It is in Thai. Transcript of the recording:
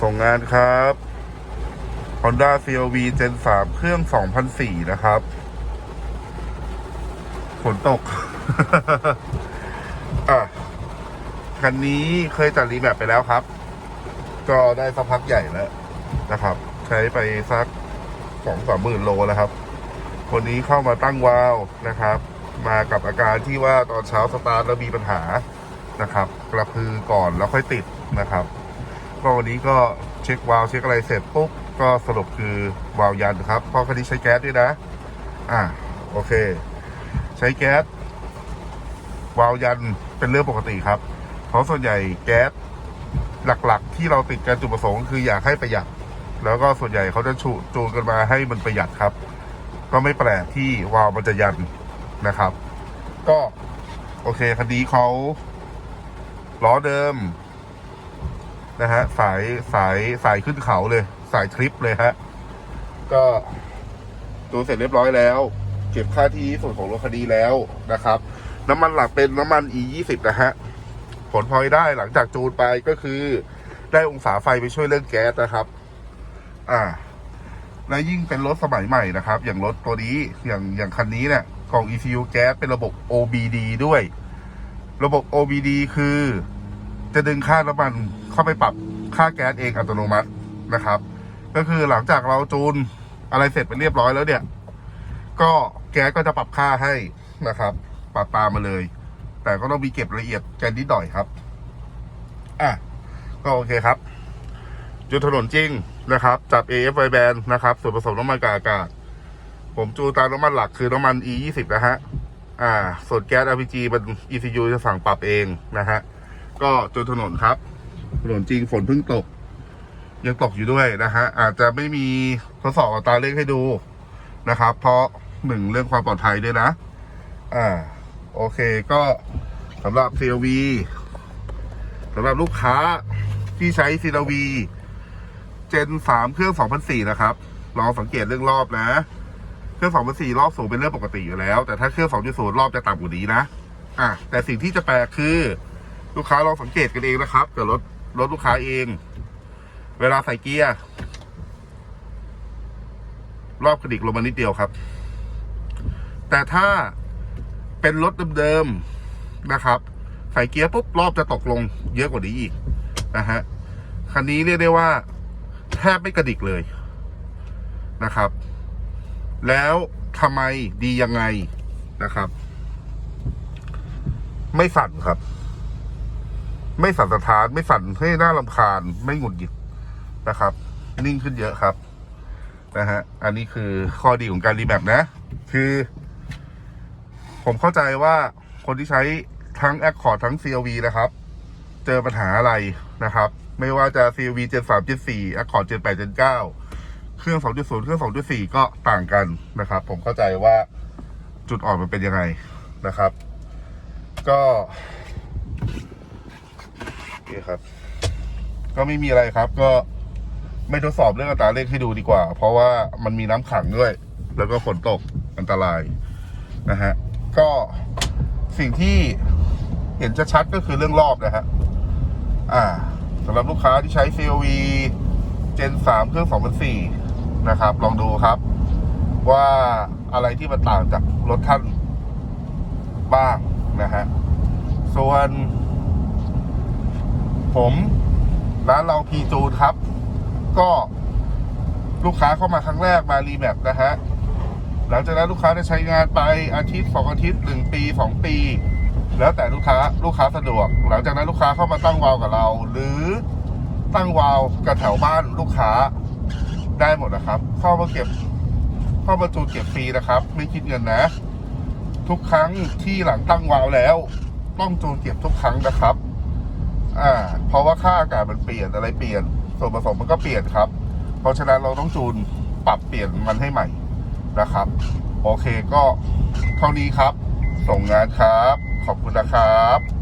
ส่งงานครับ Honda CRV Gen 3 เครื่อง 2004 นะครับ ฝนตก อะ คันนี้เคยจัดรีแมปไปแล้วครับ ก็ได้สักพักใหญ่แล้วนะครับ ใช้ไปสักสองสามหมื่นโลแล้วครับ คนนี้เข้ามาตั้งวาล์วนะครับ มากับอาการที่ว่าตอนเช้าสตาร์ทแล้วมีปัญหานะครับ กระพือก่อนแล้วค่อยติดนะครับ ก็วันนี้ก็เช็ควาล์วเช็คอะไรเสร็จปุ๊บก็สรุปคือวาล์วยันครับ เพราะคันนี้ใช้แก๊สด้วยนะ อะโอเค ใช้แก๊สวาล์วยันเป็นเรื่องปกติครับ เพราะส่วนใหญ่แก๊สหลักๆ ที่เราติดกันจุดประสงค์คืออยากให้ประหยัด แล้วก็ส่วนใหญ่เขาจะชูจูนกันมาให้มันประหยัดครับ ก็ไม่แปลกที่วาล์วมันจะยันนะครับ ก็ โอเคคันนี้เขาล้อเดิม นะฮะสายสายสายขึ้นเขาเลย สายทริปเลยฮะ ก็ดูเสร็จเรียบร้อยแล้ว เก็บค่าที่ส่วนของรถคดีแล้วนะครับ น้ำมันหลักเป็นน้ำมัน e 2 0นะฮะ ผลพลอยได้หลังจากจูนไปก็คือ ได้องศาไฟไปช่วยเรื่องแก๊สนะครับ อ่า และยิ่งเป็นรถสมัยใหม่นะครับ อย่างรถตัวนี้อย่างอย่างคันนี้เนี่ยกล่อง ECU แก๊สเป็นระบบ OBD ด้วย ระบบ OBD คือ จะดึงค่าน้ำมันเข้าไปปรับค่าแก๊สเองอัตโนมัตินะครับ ก็คือหลังจากเราจูนอะไรเสร็จไปเรียบร้อยแล้วเนี่ย ก็แก๊สก็จะปรับค่าให้นะครับ ปรับตามมาเลย แต่ก็ต้องมีเก็บละเอียดกันนิดหน่อยครับ อะ ก็โอเคครับจูนถนนจริงนะครับ จับ AFI band นะครับ ส่วนผสมน้ำมันกบอากาศ ผมจูนตามน้ำมันหลักคือน้ำมัน E 2 0นะฮะ อ่า ส่วนแก๊ส LPG มัน ECU จะสั่งปรับเองนะฮะ ก็จนถนนครับ ถนนจริงฝนเพิ่งตก ยังตกอยู่ด้วยนะฮะ อาจจะไม่มีทดสอบอัตราเร่งให้ดูนะครับ เพราะหนึ่งเรื่องความปลอดภัยด้วยนะ อ่า โอเคก็สำหรับ CRV สำหรับลูกค้าที่ใช้ CRV เจน3เครื่อง2004นะครับลองสังเกตเรื่องรอบนะ เครื่อง2004รอบสูงเป็นเรื่องปกติอยู่แล้ว แต่ถ้าเครื่อง2.0รอบจะต่ำกว่านี้นะ อะแต่สิ่งที่จะแปลกคือ ลูกค้าลองสังเกตกันเองนะครับกับรถรถลูกค้าเอง เวลาใส่เกียร์รอบกระดิกลงมานิดเดียวครับ แต่ถ้าเป็นรถเดิมๆนะครับ ใส่เกียร์ปุ๊บรอบจะตกลงเยอะกว่านี้อีกนะฮะคันนี้เรียกได้ว่าแทบไม่กระดิกเลยนะครับ แล้วทำไมดียังไงนะครับ ไม่สั่นครับ ไม่สั่นสะท้านไม่สั่นให้หน้าลำคาญ ไม่หงุดหงิดนะครับ นิ่งขึ้นเยอะครับนะฮะอันนี้คือข้อดีของการรีแมปนะ คือ ผมเข้าใจว่าคนที่ใช้ทั้ง Accord ทั้ง CLV นะครับ เจอปัญหาอะไรนะครับ ไม่ว่าจะ CLV Gen 3 Gen 4 Accord Gen 8 Gen 9 เครื่อง 2.0 เครื่อง 2.4 ก็ต่างกันนะครับ ผมเข้าใจว่าจุดอ่อนมันเป็นยังไงนะครับ ก็ เคครับ ก็ไม่มีอะไรครับ ก็ไม่ทดสอบเรื่องอัตราเร่งให้ดูดีกว่า เพราะว่ามันมีน้ำขังด้วย แล้วก็ฝนตกอันตรายนะฮะ ก็สิ่งที่เห็นชัดก็คือเรื่องรอบนะฮะ อ่าสำหรับลูกค้าที่ใช้ COV Gen 3 เครื่อง2004นะครับ ลองดูครับ ว่าอะไรที่มันต่างจากรถท่านบ้างนะฮะ ส่วน ผมร้านเราพีจูนครับ ก็ลูกค้าเข้ามาครั้งแรกมารีแมปนะฮะ หลังจากนั้นลูกค้าได้ใช้งานไปอาทิตย์สองอาทิตย์หนึ่งปีสองปี แล้วแต่ลูกค้าลูกค้าสะดวก หลังจากนั้นลูกค้าเข้ามาตั้งวาล์วกับเรา หรือตั้งวาล์วกับแถวบ้านลูกค้าได้หมดนะครับ เข้ามาเก็บเข้ามาจูนเก็บฟรีนะครับ ไม่คิดเงินนะ ทุกครั้งที่หลังตั้งวาล์วแล้ว ต้องจูนเก็บทุกครั้งนะครับ อ่า เพราะว่าค่าอากาศมันเปลี่ยนอะไรเปลี่ยน ส่วนผสมมันก็เปลี่ยนครับ เพราะฉะนั้นเราต้องจูนปรับเปลี่ยนมันให้ใหม่นะครับ โอเคก็เท่านี้ครับ ส่งงานครับ ขอบคุณนะครับ